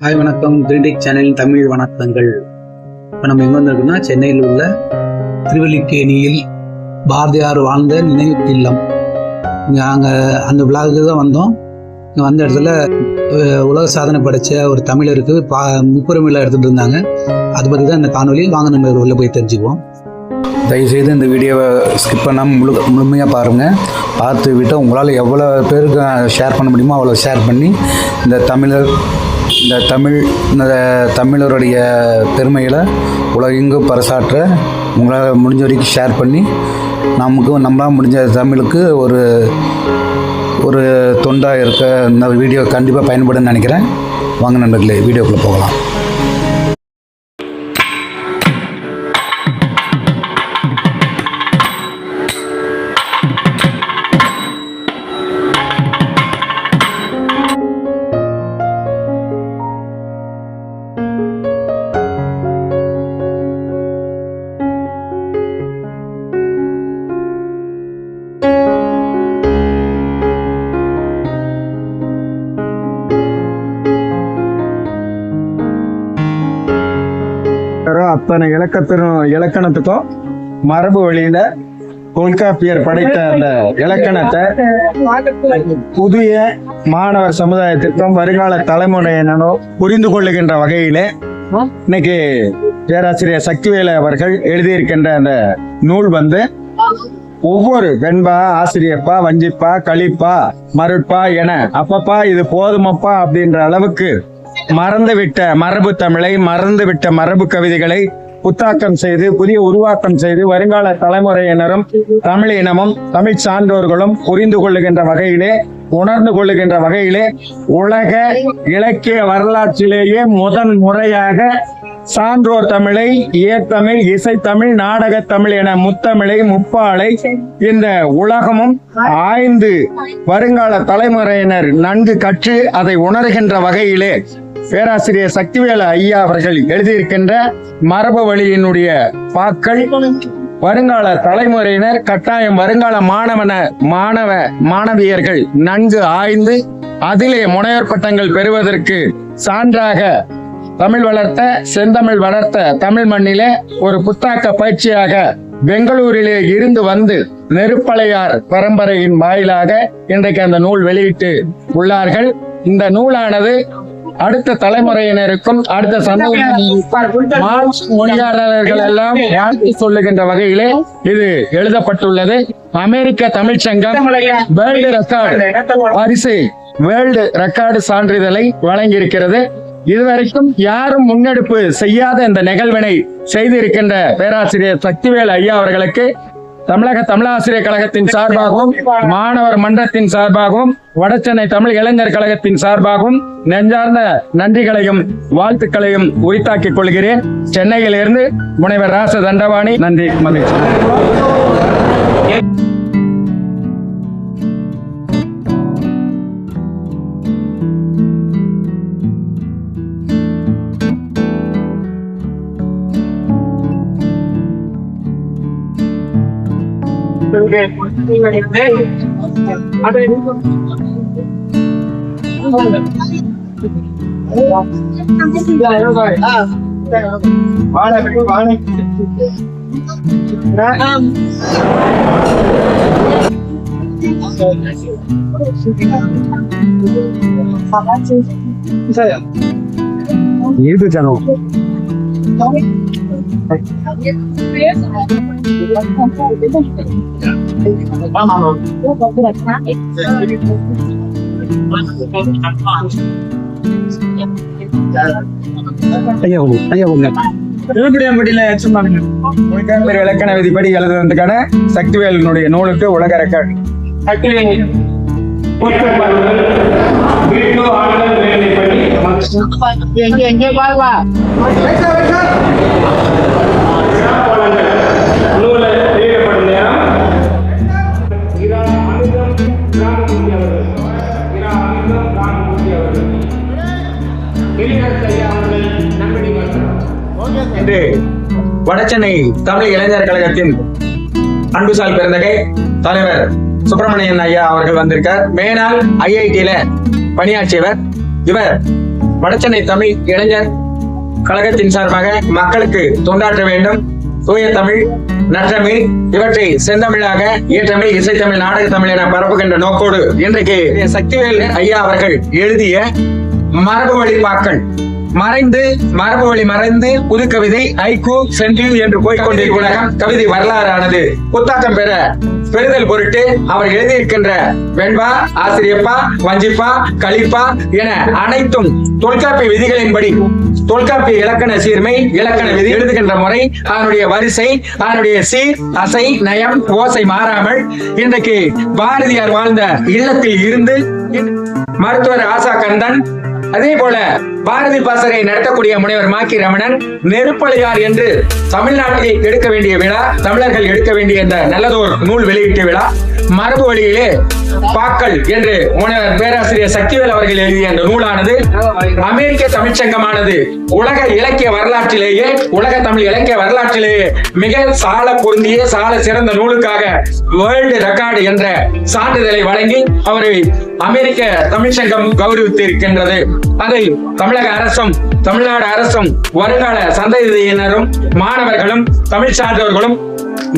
Hi வணக்கம். கிரிடிக் சேனலின் தமிழ் வணக்கங்கள். இப்போ நம்ம எங்கே வந்திருக்கோம்னா சென்னையில் உள்ள திருவல்லிக்கேணியில் பாரதியார் வாழ்ந்த நினைவு இல்லம். நாங்கள் அந்த விழாவுக்கு தான் வந்தோம். இங்கே வந்த இடத்துல உலக சாதனை படைச்ச ஒரு தமிழருக்கு பா முப்புரிமையில் எடுத்துகிட்டு இருந்தாங்க. அதை பற்றி தான் இந்த காணொலி வாங்க நம்ம உள்ள போய் தெரிஞ்சுக்குவோம். தயவுசெய்து இந்த வீடியோவை ஸ்கிப் பண்ணாமல் முழு முழுமையாக பாருங்கள் பார்த்து விட்டு உங்களால் எவ்வளோ பேருக்கு ஷேர் பண்ண முடியுமோ அவ்வளோ ஷேர் பண்ணி இந்த தமிழர் இந்த தமிழ் இந்த தமிழருடைய பெருமைகளை உலகெங்கும் பறைசாற்ற உங்களால் முடிஞ்ச வரைக்கும் ஷேர் பண்ணி நமக்கு நம்மளால் முடிஞ்ச தமிழுக்கு ஒரு ஒரு தொண்டாக இருக்க இந்த வீடியோ கண்டிப்பாக பயன்படுன்னு நினைக்கிறேன். வாங்க நண்பர்களே வீடியோக்குள்ளே போகலாம். அத்தனை இலக்கத்தினும் இலக்கணத்துக்கும் மரபு வழியில தொல்காப்பியர் படைத்த அந்த இலக்கணத்தை புதிய மாணவர் சமுதாயத்திற்கும் வருங்கால தலைமுறையினரும் புரிந்து கொள்ளுகின்ற வகையிலே இன்னைக்கு பேராசிரியர் சக்திவேலு அவர்கள் எழுதியிருக்கின்ற அந்த நூல் வந்து ஒவ்வொரு வெண்பா ஆசிரியப்பா வஞ்சிப்பா களிப்பா மருட்பா என அப்பப்பா இது போதுமப்பா அப்படின்ற அளவுக்கு மறந்துவிட்ட மரபு தமிழை மறந்துவிட்ட மரபு கவிதைகளை புத்தாக்கம் செய்து புதிய உருவாக்கம் செய்து வருங்கால தலைமுறையினரும் தமிழ் இனமும் தமிழ் சான்றோர்களும் புரிந்து கொள்ளுகின்ற வகையிலே உணர்ந்து கொள்ளுகின்ற வகையிலே உலக இலக்கிய வரலாற்றிலேயே முதன் முறையாக சான்றோர் தமிழை இயற்தமிழ் இசைத்தமிழ் நாடகத் தமிழ் என முத்தமிழை முப்பாலை இந்த உலகமும் ஆய்ந்து வருங்கால தலைமுறையினர் நன்கு கற்று அதை உணர்கின்ற வகையிலே பேராசிரியர் சக்திவேல ஐயா அவர்கள் எழுதியிருக்கின்ற மரபு வழியினுடைய பாக்கள் வருங்கால தலைமுறையினர் கட்டாயம் வருங்கால மாணவன மாணவ மாணவியர்கள் நன்கு ஆய்ந்து அதிலே முனைவர் பட்டங்கள் பெறுவதற்கு சான்றாக தமிழ் வளர்த்த செந்தமிழ் வளர்த்த தமிழ் மண்ணிலே ஒரு புத்தாக்க பயிற்சியாக பெங்களூரிலே இருந்து வந்து நெருப்பலையார் பரம்பரையின் வாயிலாக இன்றைக்கு அந்த நூல் வெளியிட்டு உள்ளார்கள். இந்த நூலானது அடுத்த தலைமுறையினருக்கும் அடுத்த சமூக மொழியாளர்கள் எல்லாம் வாழ்த்து சொல்லுகின்ற வகையிலே இது எழுதப்பட்டுள்ளது. அமெரிக்க தமிழ்ச்சங்கம் வேர்ல்டு ரெக்கார்டு பரிசு வேர்ல்டு ரெக்கார்டு சான்றிதழை வழங்கியிருக்கிறது. இதுவரைக்கும் யாரும் முன்னெடுப்பு செய்யாத இந்த நிகழ்வினை செய்திருக்கின்ற பேராசிரியர் சக்திவேல் ஐயா அவர்களுக்கு தமிழக தமிழாசிரியர் கழகத்தின் சார்பாகவும் மாணவர் மன்றத்தின் சார்பாகவும் வடசென்னை தமிழ் இளைஞர் கழகத்தின் சார்பாகவும் நெஞ்சார்ந்த நன்றிகளையும் வாழ்த்துக்களையும் உரித்தாக்கிக் கொள்கிறேன். சென்னையிலிருந்து முனைவர் ராச தண்டவாணி நன்றி மகிழ்ச்சி. இது ஜனம் ஐயா உங்க ஐயா இலக்கண விதிப்படி எழுதுறதுக்கான சக்திவேலனுடைய நூலுக்கு உலக ரெக்கார்டு இன்று தமிழ் இளைஞர் கழகத்தின் அன்புசால் பிறந்தகை தலைவர் சுப்பிரமணியன் ஐயா அவர்கள் வந்திருக்கார். மேனால் ஐஐடியில பணியாற்றியவர். இவர் வடச்சென்னை தமிழ் இளைஞர் கழகத்தின் சார்பாக மக்களுக்கு தொண்டாற்ற வேண்டும். தூய தமிழ் நற்றமிழ் இவற்றை செந்தமிழாக இயற்றமிழ் இசைத்தமிழ் நாடக தமிழ் என பரப்புகின்ற நோக்கோடு இன்றைக்கு சக்திவேல் ஐயா அவர்கள் எழுதிய மரபு வழி பாக்கள் மறைந்து மரபு வழி மறைந்து புது கவிதை ஐக்கு என்று போய்கொண்டிருக்கும் உலகம் கவிதை வரலாறானது. புத்தாக்கம் பெற பெறுதல் பொருட்டு அவர் எழுதியிருக்கின்ற வெண்பா ஆசிரியப்பா வஞ்சிப்பா கலிப்பா என அனைத்தும் தொல்காப்பிய விதிகளின்படி தொல்காப்பிய இலக்கண சீர்மை இலக்கண விதி எழுதுகின்ற முறை அதனுடைய வரிசை அதனுடைய சீர் அசை நயம் ஓசை மாறாமல் இன்றைக்கு பாரதியார் வாழ்ந்த இல்லத்தில் இருந்து மருத்துவர் ஆசா கந்தன் அதே போல பாரதி பாசறை நடத்தக்கூடிய முனைவர் மாக்கி ரமணன் நெருப்பலையார் என்று தமிழ்நாட்டை எடுக்க வேண்டிய விழா தமிழர்கள் எடுக்க வேண்டிய இந்த நல்லதோர் நூல் வெளியீட்டு விழா மரபு வழியிலே பாக்கள் என்று முனைவர் பேராசிரியர் சக்திவேல் அவர்கள் எழுதிய அந்த நூலானது அமெரிக்க தமிழ்ச்சங்கமானது உலக இலக்கிய வரலாற்றிலேயே உலக தமிழ் இலக்கிய வரலாற்றிலேயே மிக சால பொருந்திய சால சிறந்த நூலுக்காக வேர்ல்டு ரெக்கார்டு என்ற சான்றிதழை வழங்கி அவரை அமெரிக்க தமிழ்ச்சங்கம் கௌரவித்து இருக்கின்றது அதை தமிழக அரசும் தமிழ்நாடு அரசும் வருங்கால சந்ததியினரும் மாணவர்களும் தமிழ் சார்ந்தவர்களும்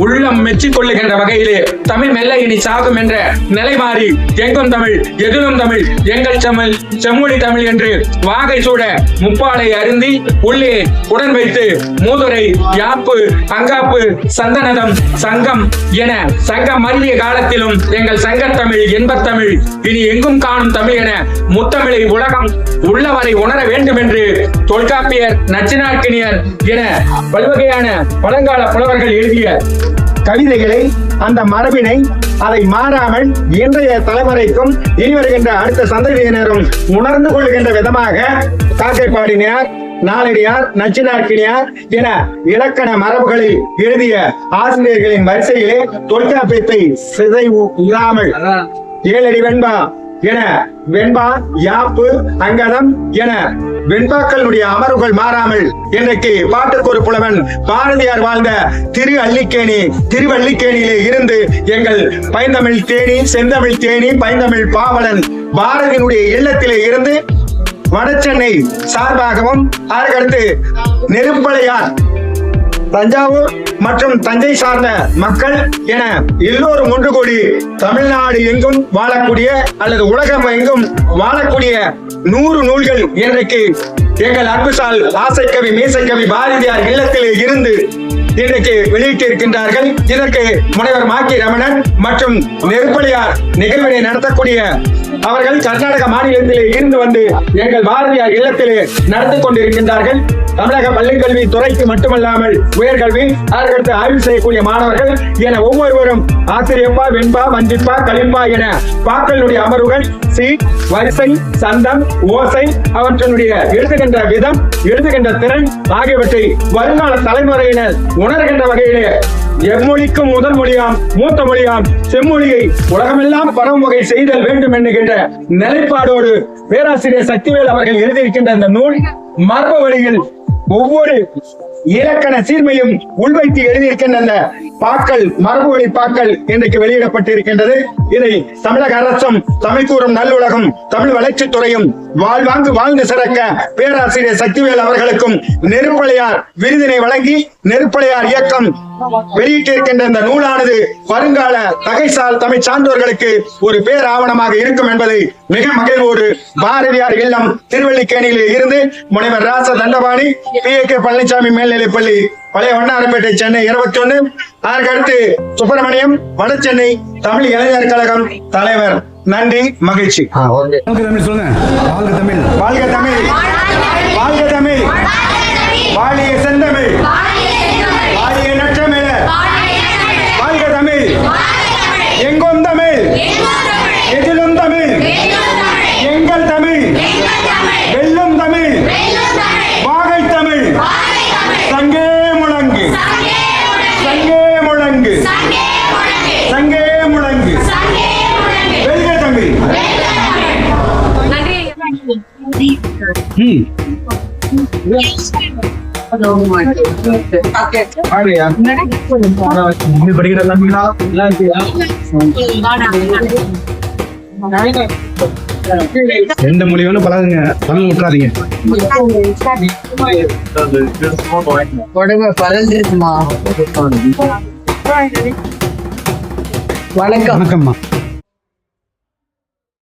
உள்ளம் மெச்சிக் கொள்ளுகின்ற வகையிலே தமிழ் மெல்ல இனி சாகும் என்ற நிலை மாறி எங்கும் தமிழ் எதிலும் தமிழ் எங்கள் தமிழ் செம்மொழி தமிழ் என்று வாகை சூட முப்பாலை அருந்தி உள்ளே உடன் வைத்து மூதுரை யாப்பு அங்காப்பு சந்தனதம் சங்கம் என சங்கம் மருவிய காலத்திலும் எங்கள் சங்கத்தமிழ் என்பத்தமிழ் இனி எங்கும் காணும் தமிழ் என முத்தமிழை உலகம் உள்ளவரை உணர வேண்டும் என்று தொல்காப்பியர் நச்சினார்க்கினியர் என பல்வகையான பழங்கால புலவர்கள் எழுதிய கவிதைகளை அந்த மரபினை அதை மாறாமல் இன்றைய தலைமுறைக்கும் இனி வருகின்ற அடுத்த சந்ததியினரும் உணர்ந்து கொள்கின்ற விதமாக காக்கைப்பாடினார் நாளடியார் நச்சினார்க்கினியார் என இலக்கண மரபுகளில் எழுதிய ஆசிரியர்களின் வரிசையிலே தொல்காப்பியத்தை சிதைவு இல்லாமல் ஏழடி வெண்பா என வெண்பா யாப்பு அங்கதம் என வெண்பாக்களுடைய அமர்வுகள் மாறாமல் இன்றைக்கு பாட்டுக்கு ஒரு புலவன் பாரதியார் வாழ்ந்த திரு அள்ளிக்கேணி திருவள்ளிக்கேணியிலே இருந்து எங்கள் பைந்தமிழ் தேனி செந்தமிழ் தேனி பைந்தமிழ் பாவலன் பாரதியினுடைய இல்லத்திலே இருந்து வடசென்னை சார்பாகவும் அதற்கடுத்து நெருப்பலையார் தஞ்சாவூர் மற்றும் தஞ்சை சார்ந்த மக்கள் என எல்லோரும் ஒன்று கூடி தமிழ்நாடு எங்கும் வாழக்கூடிய அல்லது உலகம் எங்கும் வாழக்கூடிய நூறு நூல்கள் இன்றைக்கு எங்கள் அன்புசால் ஆசைக்கவி மீசைக்கவி பாரதியார் இல்லத்திலே இருந்து இன்றைக்கு வெளியிட்டிருக்கின்றார்கள். இதற்கு முனைவர் மாக்கி ரமணன் மற்றும் நெருப்பலியார் நிகழ்வினை நடத்தக்கூடிய அவர்கள் கர்நாடக மாநிலத்திலே இருந்து வந்து எங்கள் பாரதியார் இல்லத்திலே நடத்தி கொண்டிருக்கின்றார்கள். தமிழக பள்ளிக்கல்வி துறைக்கு மட்டுமல்லாமல் உயர்கல்வி அதற்கடுத்து ஆய்வு செய்யக்கூடிய மாணவர்கள் என ஒவ்வொருவரும் ஆசிரியப்பா வெண்பா வஞ்சிப்பா களிம்பா என பாக்களுடைய அமர்வுகள் சி வரிசை சந்தம் ஓசை அவற்றினுடைய எழுதுகின்ற விதம் எழுதுகின்ற திறன் ஆகியவற்றை வருங்கால தலைமுறையினர் உணர்கின்ற வகையிலே எம்மொழிக்கும் முதல் மொழியாம் மூத்த மொழியாம் செம்மொழியை உலகமெல்லாம் பரவும் வகை செய்தல் வேண்டும் என்கின்ற நிலைப்பாடோடு பேராசிரியர் சக்திவேல் அவர்கள் எழுதியிருக்கின்ற இந்த நூல் மரபு வழியில் ஒவ்வொரு இலக்கண சீர்மையும் உள்வைத்து எழுதியிருக்கின்ற பாக்கள் மரபு வழி பாக்கள் இன்றைக்கு வெளியிடப்பட்டிருக்கின்றது. இதை தமிழக அரசும் தமிழ் கூறும் நல்லுலகம் தமிழ் வளர்ச்சித்துறையும் வாழ்வாங்கு வாழ்ந்து சிறக்க பேராசிரியர் சக்திவேல் அவர்களுக்கும் நெருப்பலையார் விருதினை வழங்கி நெருப்பலையார் இயக்கம் வெளியிட்டிருக்கின்ற இந்த நூலானது வருங்கால தகைசால் தமிழ் சான்றோர்களுக்கு ஒரு பேராவணமாக இருக்கும் என்பதை மிக மகிழ்வோடு பாரதியார் இல்லம் திருவள்ளிக்கேணியில் இருந்து முனைவர் Rasa Dhandapani P A K Palanisamy மேல்நிலைப்பள்ளி பழைய வண்ணாரப்பேட்டை சென்னை இருபத்தி ஒண்ணு அதற்கடுத்து சுப்பிரமணியம் வட சென்னை தமிழ் இளைஞர் கழகம் தலைவர். நன்றி மகிழ்ச்சி. வாழ்க தமிழ். வாழ்க தமிழ். எந்த மொழி வேணும் பழகுங்க. தமிழ் விட்டுறாதீங்க. உடம்பு பறந்துருக்குமா வணக்கம் வணக்கம்மா.